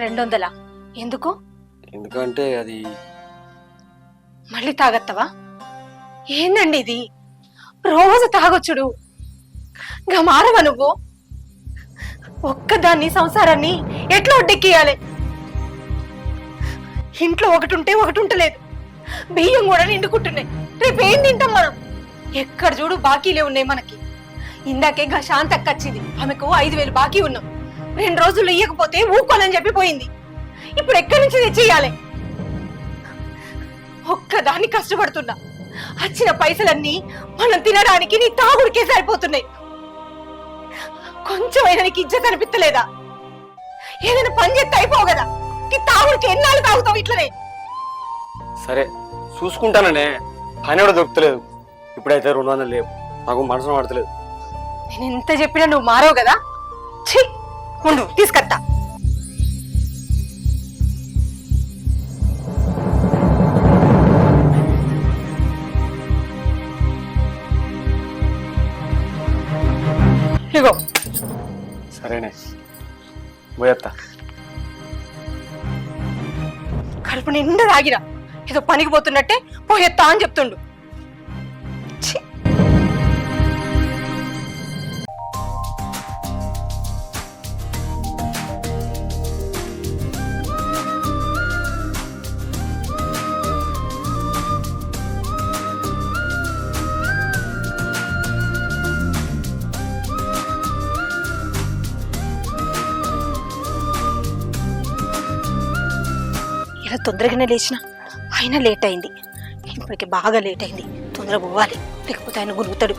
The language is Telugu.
రెండు వందల ఎందుకు? ఎందుకంటే అది మళ్ళీ తాగత్తవా? ఏందండి ఇది? రోజు తాగొచ్చుడు గా మారవా నువ్వు? ఒక్కదాన్ని సంసారాన్ని ఎట్లా ఒడ్డెక్కియాలి? ఇంట్లో ఒకటి ఉంటే ఒకటి ఉంటలేదు బియ్యం కూడా నిండుకుంటున్నాయి. రేపు ఏం తింటాం మనం? ఎక్కడ చూడు బాకీలే ఉన్నాయి మనకి. ఇందాకే గా శాంతక్క వచ్చింది ఆమెకు ఐదు వేలు బాకీ ఉన్నాం. రెండు రోజులు ఇయ్యకపోతే ఊకోనని చెప్పి పోయింది. ఇప్పుడు ఎక్కడి నుంచి తెచ్చేయాలి ఒక్కదాన్ని కష్టపడుతున్నా. వచ్చిన పైసలన్నీ మనం తినడానికి నీ తాగుడికే సరిపోతున్నాయి. కొంచెమైనా నీకు ఇజ్జత్ అనిపించలేదా ఏదైనా పని చేస్తే అయిపోవు కదా. ఈ తాగుడికి ఎన్నాళ్ళు తాగుతావు ఇట్లనే? సరే చూసుకుంటాననే. పని కూడా దొరుకుతలేదు. ఇప్పుడైతే రెండు వందలు లేవు. నాకు మనసు పడతలేదు నేను ఎంత చెప్పినా నువ్వు మారవు కదా. ఉండు తీసుకొస్తా ఇగో. సరేనే. పోయేత్తా. కడుపు నిండా తాగిరా. ఏదో పనికి పోతున్నట్టే పోయేత్తా అని చెప్తుండు. ఇలా తొందరగానే లేచిన అయినా లేట్ అయింది. ఇప్పటికి బాగా లేట్ అయింది. తొందర పోవాలి. లేకపోతే ఆయన గురుగుతాడు.